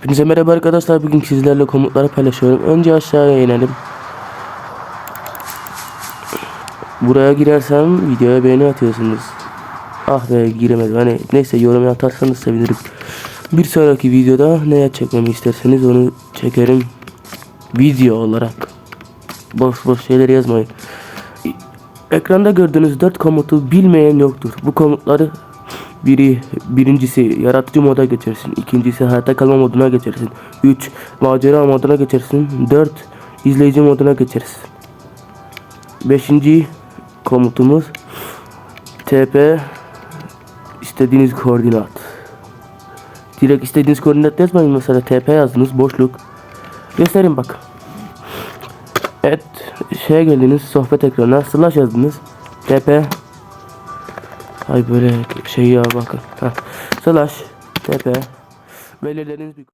Hepinize merhaba arkadaşlar. Bugün sizlerle komutları paylaşıyorum. Önce aşağıya inelim. Buraya girersem videoya beğeni atıyorsunuz. Ah be giremedim. Hani neyse yorum atarsanız sevinirim. Bir sonraki videoda neye çekmemi isterseniz onu çekerim. Video olarak. Boş boş şeyler yazmayın. Ekranda gördüğünüz dört komutu bilmeyen yoktur. Bu komutları biri birincisi yaratıcı moda geçersin. ikincisi hayatta kalma moduna geçersin. 3 macera moduna geçersin. 4 izleyici moduna geçersin. Beşinci komutumuz TP istediğiniz koordinat. Direkt istediğiniz koordinat yazmayın mesela TP yazdınız boşluk. Göstereyim bak. Evet şeye geldiniz sohbet ekranına slash yazdınız. TP Ay böyle şey ya bakın. Heh. Slash TP belirlediğiniz bir